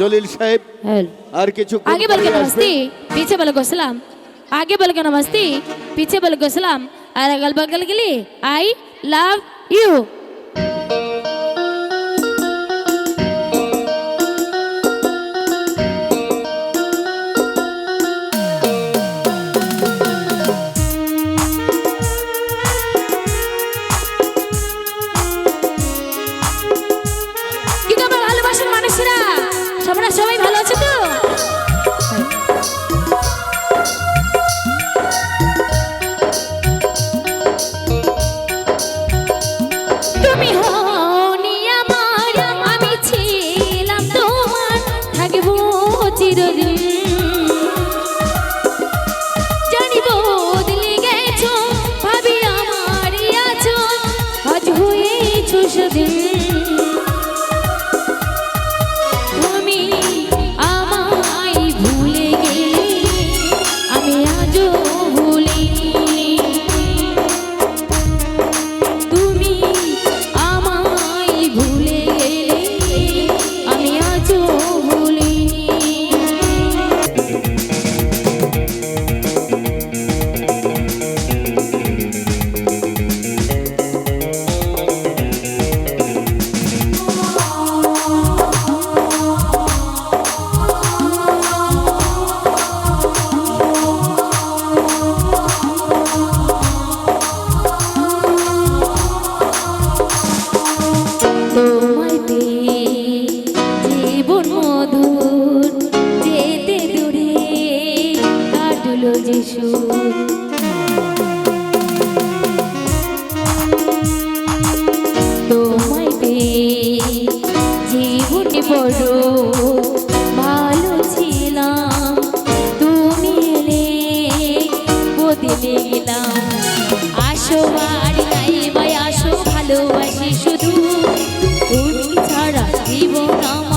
জলিল সাহেব हेल আর কিছু आगे बोल के नमस्ते पीछे बोल को सलाम आगे बोल के नमस्ते पीछे बोल को सलाम और अगल बगल के लिए आई लव यू সবাই তোমায় ভালো ছিলাম। তুমি আসো ভাই আসো ভালোবাসি শুধু। ছাড়া জীবন আমার